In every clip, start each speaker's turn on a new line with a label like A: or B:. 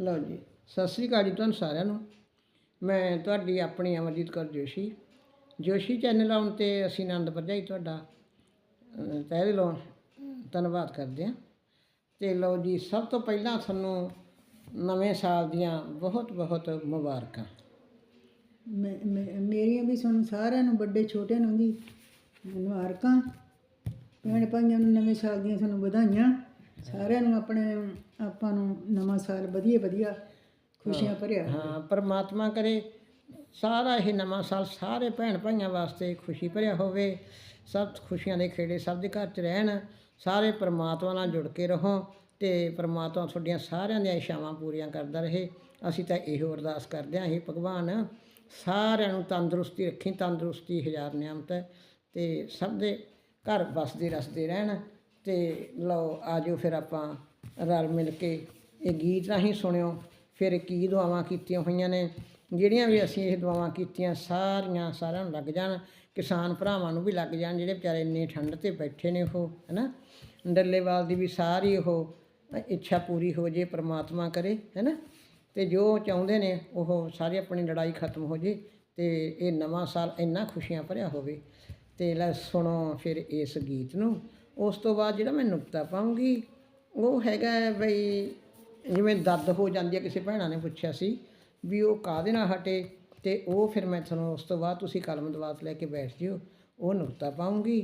A: ਲਓ ਜੀ ਸਤਿ ਸ੍ਰੀ ਅਕਾਲ ਜੀ ਤੁਹਾਨੂੰ ਸਾਰਿਆਂ ਨੂੰ। ਮੈਂ ਤੁਹਾਡੀ ਆਪਣੀ ਅਮਰਜੀਤ ਕੌਰ ਜੋਸ਼ੀ। ਜੋਸ਼ੀ ਚੈਨਲ ਆਉਣ ਤੇ ਅਸੀਂ ਆਨੰਦ ਭਰਜਾਈ ਤੁਹਾਡਾ ਅਹ, ਤਹਿ ਦਿਲੋਂ ਧੰਨਵਾਦ ਕਰਦੇ ਹਾਂ। ਤੇ ਲਓ ਜੀ ਸਭ ਤੋਂ ਪਹਿਲਾਂ ਤੁਹਾਨੂੰ ਨਵੇਂ ਸਾਲ ਦੀਆਂ ਬਹੁਤ ਬਹੁਤ ਮੁਬਾਰਕਾਂ।
B: ਮੈਂ- ਮੇਰੀਆਂ ਵੀ ਤੁਹਾਨੂੰ ਸਾਰਿਆਂ ਨੂੰ ਵੱਡੇ ਛੋਟਿਆਂ ਨੂੰ ਵੀ ਮੁਬਾਰਕਾਂ। ਭੈਣ ਭਾਈਆਂ ਨੂੰ ਨਵੇਂ ਸਾਲ ਦੀਆਂ ਤੁਹਾਨੂੰ ਵਧਾਈਆਂ। ਸਾਰਿਆਂ ਨੂੰ ਆਪਣੇ ਆਪਾਂ ਨੂੰ ਨਵਾਂ ਸਾਲ ਵਧੀਆ ਵਧੀਆ ਖੁਸ਼ੀਆਂ ਭਰਿਆ
A: ਹਾਂ ਪਰਮਾਤਮਾ ਕਰੇ ਸਾਰਾ ਇਹ ਨਵਾਂ ਸਾਲ ਸਾਰੇ ਭੈਣ ਭਾਈਆਂ ਵਾਸਤੇ ਖੁਸ਼ੀ ਭਰਿਆ ਹੋਵੇ ਸਭ ਖੁਸ਼ੀਆਂ ਦੇ ਖੇੜੇ ਸਭ ਦੇ ਘਰ 'ਚ ਰਹਿਣ ਸਾਰੇ ਪਰਮਾਤਮਾ ਨਾਲ ਜੁੜ ਕੇ ਰਹੋ ਤੇ ਪਰਮਾਤਮਾ ਤੁਹਾਡੀਆਂ ਸਾਰਿਆਂ ਦੀਆਂ ਇਸ਼ਾਵਾਂ ਪੂਰੀਆਂ ਕਰਦਾ ਰਹੇ। ਅਸੀਂ ਤਾਂ ਇਹੋ ਅਰਦਾਸ ਕਰਦੇ ਹਾਂ ਇਹ ਭਗਵਾਨ ਸਾਰਿਆਂ ਨੂੰ ਤੰਦਰੁਸਤੀ ਰੱਖੀ ਤੰਦਰੁਸਤੀ ਹਜ਼ਾਰ ਨਿਆਮਤ ਹੈ ਤੇ ਸਭ ਦੇ ਘਰ ਵਸਦੇ ਰਸਦੇ ਰਹਿਣ। ਅਤੇ ਲਓ, ਆਜੋ ਫਿਰ ਆਪਾਂ ਰਲ ਮਿਲ ਕੇ ਇਹ ਗੀਤ ਰਾਹੀਂ ਸੁਣਿਓ। ਫਿਰ ਕੀ ਦੁਆਵਾਂ ਕੀਤੀਆਂ ਹੋਈਆਂ ਨੇ, ਜਿਹੜੀਆਂ ਵੀ ਅਸੀਂ ਇਹ ਦੁਆਵਾਂ ਕੀਤੀਆਂ, ਸਾਰੀਆਂ ਸਾਰਿਆਂ ਨੂੰ ਲੱਗ ਜਾਣ, ਕਿਸਾਨ ਭਰਾਵਾਂ ਨੂੰ ਵੀ ਲੱਗ ਜਾਣ, ਜਿਹੜੇ ਵਿਚਾਰੇ ਇੰਨੇ ਠੰਡ ਤੇ ਬੈਠੇ ਨੇ ਉਹ, ਹੈਨਾ? ਡੱਲੇਵਾਲ ਦੀ ਵੀ ਸਾਰੀ ਉਹ ਇੱਛਾ ਪੂਰੀ ਹੋ ਜੇ, ਪ੍ਰਮਾਤਮਾ ਕਰੇ, ਹੈਨਾ? ਤੇ ਜੋ ਚਾਹੁੰਦੇ ਨੇ, ਉਹ ਸਾਰੀ ਆਪਣੀ ਲੜਾਈ ਖਤਮ ਹੋ ਜੇ ਤੇ ਇਹ ਨਵਾਂ ਸਾਲ ਇੰਨਾ ਖੁਸ਼ੀਆਂ ਭਰਿਆ ਹੋਵੇ। ਤੇ ਲੈ ਸੁਣੋ ਫਿਰ ਇਸ ਗੀਤ ਨੂੰ। ਉਸ ਤੋਂ ਬਾਅਦ ਜਿਹੜਾ ਮੈਂ ਨੁਕਤਾ ਪਾਉਂਗੀ, ਉਹ ਹੈਗਾ ਬਈ ਜਿਵੇਂ ਦਰਦ ਹੋ ਜਾਂਦੀ ਹੈ, ਕਿਸੇ ਭੈਣਾਂ ਨੇ ਪੁੱਛਿਆ ਸੀ ਵੀ ਉਹ ਕਾਹਦੇ ਨਾਲ ਹਟੇ ਤੇ ਉਹ ਫਿਰ ਮੈਂ ਤੁਹਾਨੂੰ ਉਸ ਤੋਂ ਬਾਅਦ ਤੁਸੀਂ ਕਲਮ ਦਵਾਤ ਲੈ ਕੇ ਬੈਠ ਜਿਓ, ਉਹ ਨੁਕਤਾ ਪਾਉਂਗੀ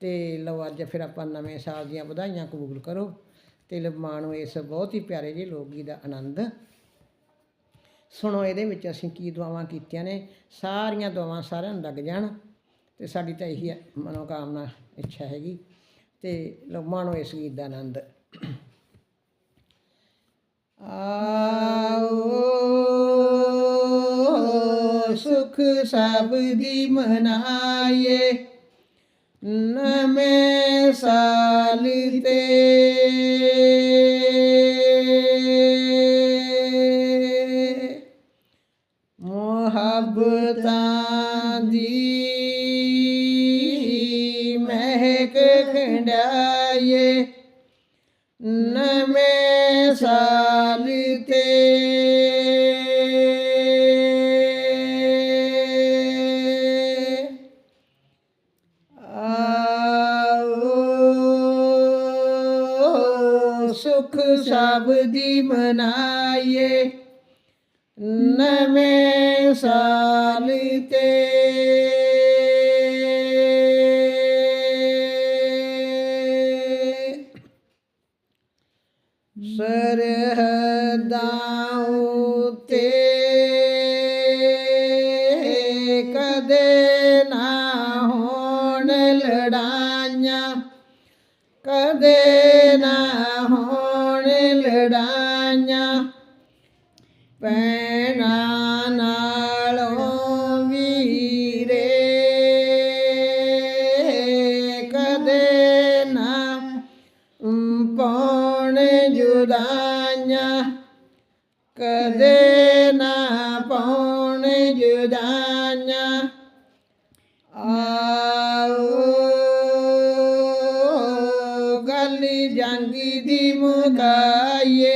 A: ਤੇ ਲਓ ਅੱਜ ਫਿਰ ਆਪਾਂ ਨਵੇਂ ਸਾਲ ਦੀਆਂ ਵਧਾਈਆਂ ਕਬੂਲ ਕਰੋ ਤੇ ਲਓ ਮਾਣੋ ਇਸ ਬਹੁਤ ਹੀ ਪਿਆਰੇ ਜਿਹੇ ਲੋਕ ਗੀਤ ਦਾ ਆਨੰਦ। ਸੁਣੋ, ਇਹਦੇ ਵਿੱਚ ਅਸੀਂ ਕੀ ਦੁਆਵਾਂ ਕੀਤੀਆਂ ਨੇ, ਸਾਰੀਆਂ ਦੁਆਵਾਂ ਸਾਰਿਆਂ ਨੂੰ ਲੱਗ ਜਾਣ ਤੇ ਸਾਡੀ ਤਾਂ ਇਹੀ ਹੈ, ਮਨੋਕਾਮਨਾ ਇੱਛਾ ਹੈਗੀ। ਤੇ ਲਓ ਮਾਣੋ ਇਸ ਗੀਤ ਦਾ ਆਨੰਦ। ਆਓ ਸੁਖ ਸਭ ਦੀ ਮਨਾਏ ਨਵੇਂ ਸਾਲ ਤੇ। ਸੁਖ ਸਭ ਦੀ ਮਨਾਈਏ। ਨਵੇਂ ਸਾਲ ਤੇ ਸਰਹਦਾਂ ਜੰਗ ਦੀ ਮੁਕਾਈਏ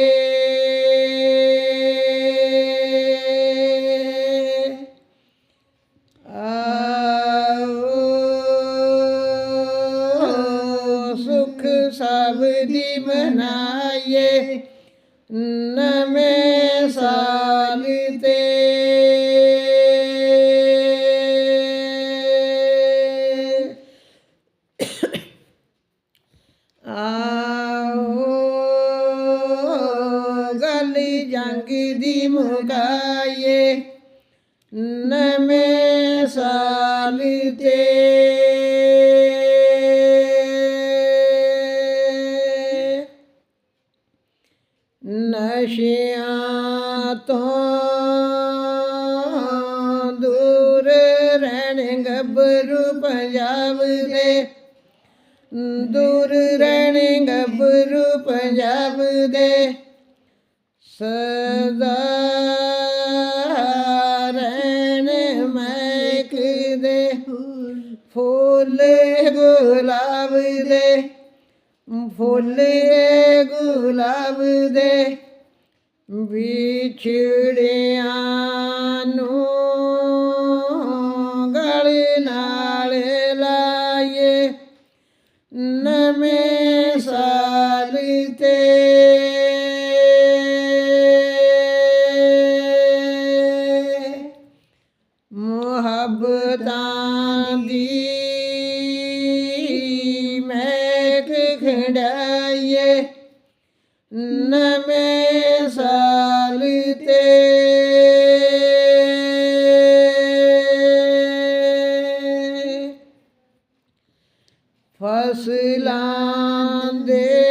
A: ਸੁਖ ਸਭ ਦੀ ਮਨਾਈਏ ਨਵੇਂ ਸਾਲ ਤੇ ਮੁਕਾਈਏ ਨਵੇਂ ਸਾਲ ਤੇ ਨਸ਼ਿਆਂ ਤੋਂ ਦੂਰ ਰਹਿਣ ਗੱਭਰੂ ਪੰਜਾਬ ਦੇ ਦੂਰ ਰਹਿਣ ਗੁਲਾਬ ਦੇ ਫੁੱਲ ਗੁਲਾਬ ਦੇ ਵਿਛੜਿਆਂ ਫਸਲਾਂ ਦੇ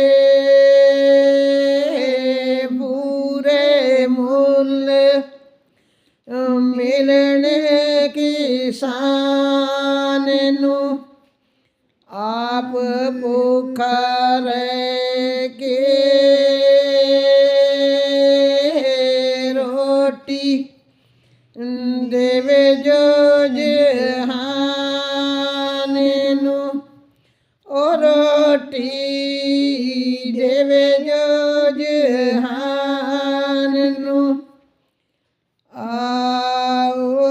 A: ਆਓ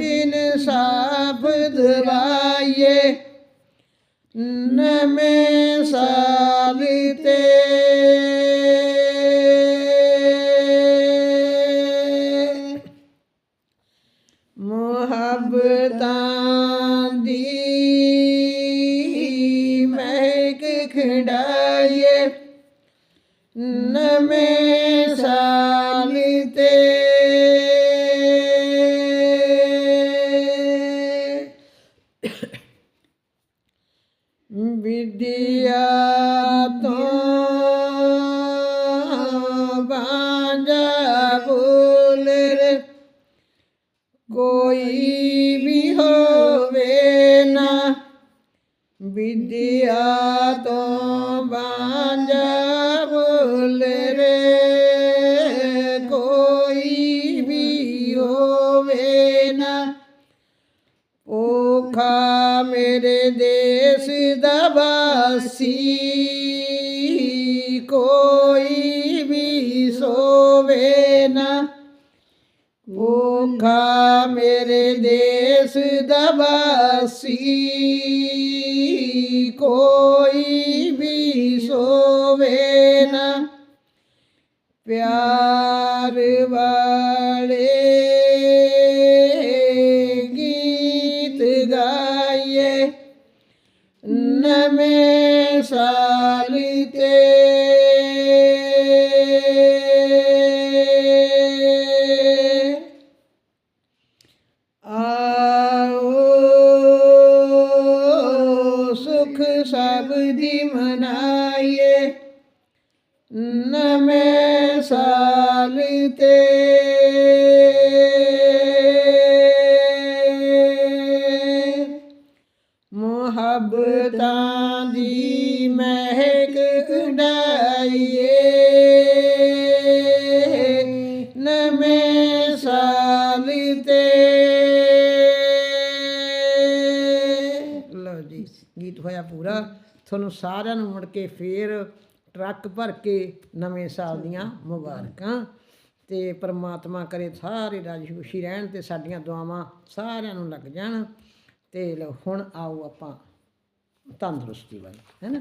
A: ਇਨਸਾਫ ਦਿਵਾਈਏ ਨਵੇਂ ਸਾਲ ਤੇ। ਮੁਹੱਬਤਾਂ ਦੀ ਵਿਦਿਆ ਤੋਂ ਬਾਂਝਾ ਬੋਲਰ ਕੋਈ ਵੀ ਹੋਵੇ ਨਾ ਸੀ ਕੋਈ ਵੀ ਸੋਵੇ ਨਾ। ਭੁੱਖਾ ਮੇਰੇ ਦੇਸ਼ ਦਾ ਵਾਸੀ ਕੋਈ ਵੀ ਸੋਵੇ ਨਾ। ਪਿਆਰ ਵਾਲੇ ਗੀਤ ਗਾਏ ਨਵੇਂ ਸਾਲ ਤੇ। ਆਓ ਸੁਖ ਸਭ ਦੀ ਮਨਾਈਏ। ਨਵੇਂ ਸਾਲ ਤੇ। ਸਾਲ ਲਓ ਜੀ, ਗੀਤ ਹੋਇਆ ਪੂਰਾ। ਤੁਹਾਨੂੰ ਸਾਰਿਆਂ ਨੂੰ ਮੁੜ ਕੇ ਫੇਰ ਟਰੱਕ ਭਰ ਕੇ ਨਵੇਂ ਸਾਲ ਦੀਆਂ ਮੁਬਾਰਕਾਂ। ਤੇ ਪ੍ਰਮਾਤਮਾ ਕਰੇ ਸਾਰੇ ਰਾਜੀ ਖੁਸ਼ੀ ਰਹਿਣ ਤੇ ਸਾਡੀਆਂ ਦੁਆਵਾਂ ਸਾਰਿਆਂ ਨੂੰ ਲੱਗ ਜਾਣ। ਤੇ ਲਓ, ਹੁਣ ਆਓ ਆਪਾਂ ਤੰਦਰੁਸਤੀ ਵੱਲ ਹੈਨਾ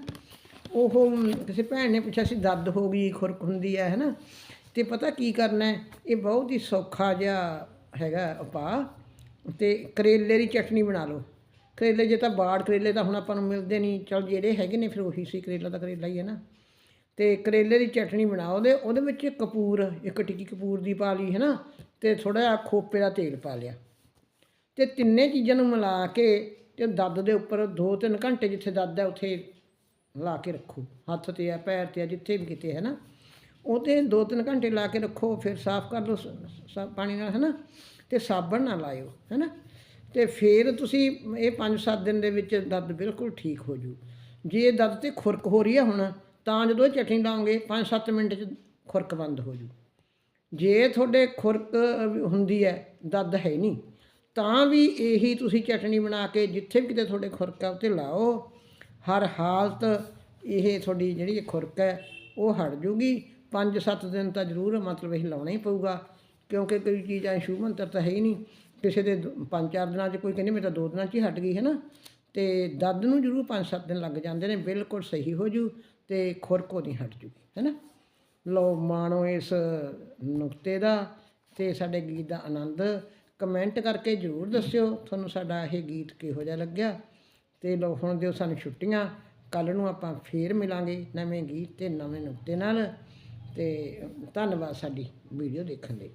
A: ਉਹ ਕਿਸੇ ਭੈਣ ਨੇ ਪੁੱਛਿਆ ਸੀ, ਦਰਦ ਹੋ ਗਈ, ਖੁਰਕ ਹੁੰਦੀ ਹੈ ਹੈਨਾ ਤੇ ਪਤਾ ਕੀ ਕਰਨਾ ਇਹ ਬਹੁਤ ਹੀ ਸੌਖਾ ਜਿਹਾ ਹੈਗਾ ਉਪਾਅ ਅਤੇ ਕਰੇਲੇ ਦੀ ਚਟਨੀ ਬਣਾ ਲਓ। ਕਰੇਲੇ ਜੇ ਤਾਂ ਬਾੜ ਕਰੇਲੇ ਤਾਂ ਹੁਣ ਆਪਾਂ ਨੂੰ ਮਿਲਦੇ ਨਹੀਂ। ਚਲ ਜਿਹੜੇ ਹੈਗੇ ਨੇ ਫਿਰ ਉਹੀ ਸੀ, ਕਰੇਲਾ ਤਾਂ ਕਰੇਲਾ ਹੀ ਹੈ ਨਾ। ਤੇ ਕਰੇਲੇ ਦੀ ਚਟਨੀ ਬਣਾਓ ਉਹਦੇ ਉਹਦੇ ਵਿੱਚ ਕਪੂਰ, ਇੱਕ ਟਿੱਕੀ ਕਪੂਰ ਦੀ ਪਾ ਲਈ ਹੈ ਨਾ ਤੇ ਥੋੜਾ ਜਿਹਾ ਖੋਪੇ ਦਾ ਤੇਲ ਪਾ ਲਿਆ। ਤੇ ਤਿੰਨੇ ਚੀਜ਼ਾਂ ਨੂੰ ਮਿਲਾ ਕੇ ਤੇ ਦਰਦ ਦੇ ਉੱਪਰ 2-3 ਘੰਟੇ ਜਿੱਥੇ ਦੱਦ ਹੈ, ਉੱਥੇ ਲਾ ਕੇ ਰੱਖੋ। ਹੱਥ ਤੇ ਆ ਪੈਰ ਤੇ ਆ ਜਿੱਥੇ ਵੀ ਕਿਤੇ ਹੈ ਨਾ ਉਹਤੇ 2-3 ਘੰਟੇ ਲਾ ਕੇ ਰੱਖੋ, ਫਿਰ ਸਾਫ਼ ਕਰ ਲਓ, ਸ- ਸ- ਪਾਣੀ ਨਾਲ ਹੈ ਨਾ ਤੇ ਸਾਬਣ ਨਾਲ ਲਾਇਓ ਹੈ ਨਾ ਤੇ ਫਿਰ ਤੁਸੀਂ ਇਹ 5-7 ਦਿਨ ਦੇ ਵਿੱਚ ਦਰਦ ਬਿਲਕੁਲ ਠੀਕ ਹੋ ਜੂ। ਜੇ ਇਹ ਦਰਦ ਤੇ ਖੁਰਕ ਹੋ ਰਹੀ ਹੈ ਹੁਣ, ਤਾਂ ਜਦੋਂ ਇਹ ਚਟਨੀ ਲਾਓਗੇ 5-7 ਮਿੰਟ 'ਚ ਖੁਰਕ ਬੰਦ ਹੋ ਜੂ। ਜੇ ਤੁਹਾਡੇ ਖੁਰਕ ਹੁੰਦੀ ਹੈ ਦਰਦ ਹੈ ਨਹੀਂ ਤਾਂ ਵੀ ਇਹੀ ਤੁਸੀਂ ਚਟਨੀ ਬਣਾ ਕੇ ਜਿੱਥੇ ਵੀ ਕਿਤੇ ਤੁਹਾਡੇ ਖੁਰਕ ਹੈ ਉੱਤੇ ਲਾਓ। ਹਰ ਹਾਲਤ ਇਹ ਤੁਹਾਡੀ ਜਿਹੜੀ ਖੁਰਕ ਹੈ ਉਹ ਹਟ ਜੂਗੀ। 5-7 ਦਿਨ ਤਾਂ ਜ਼ਰੂਰ ਮਤਲਬ ਇਹ ਲਾਉਣਾ ਹੀ ਪਊਗਾ, ਕਿਉਂਕਿ ਕੋਈ ਚੀਜ਼ ਐ ਸ਼ੁਭ ਮੰਤਰ ਤਾਂ ਹੈ ਹੀ ਨਹੀਂ। ਕਿਸੇ ਦੇ 5-4 ਦਿਨਾਂ 'ਚ ਕੋਈ ਕਹਿੰਦੇ ਮੇਰੇ ਤਾਂ 2 ਦਿਨਾਂ 'ਚ ਹੀ ਹਟ ਗਈ, ਹੈ ਨਾ? ਤੇ ਦਰਦ ਨੂੰ ਜ਼ਰੂਰ 5-7 ਦਿਨ ਲੱਗ ਜਾਂਦੇ ਨੇ, ਬਿਲਕੁਲ ਸਹੀ ਹੋ ਜੂ ਤੇ ਖੁਰਕ ਨਹੀਂ ਹਟ ਜੂਗੀ, ਹੈ ਨਾ? ਲਓ, ਮਾਣੋ ਇਸ ਨੁਕਤੇ ਦਾ ਤੇ ਸਾਡੇ ਗੀਤ ਦਾ ਆਨੰਦ। ਕਮੈਂਟ ਕਰਕੇ ਜ਼ਰੂਰ ਦੱਸਿਓ, ਤੁਹਾਨੂੰ ਸਾਡਾ ਇਹ ਗੀਤ ਕਿਹੋ ਜਿਹਾ ਲੱਗਿਆ? ਤੇ ਲਓ, ਹੁਣ ਦਿਓ ਸਾਨੂੰ ਛੁੱਟੀਆਂ ਕੱਲ ਨੂੰ ਆਪਾਂ ਫੇਰ ਮਿਲਾਂਗੇ ਨਵੇਂ ਗੀਤ ਤੇ ਨਵੇਂ ਨੁਕਤੇ ਨਾਲ। ਤੇ ਧੰਨਵਾਦ ਸਾਡੀ ਵੀਡੀਓ ਦੇਖਣ ਲਈ।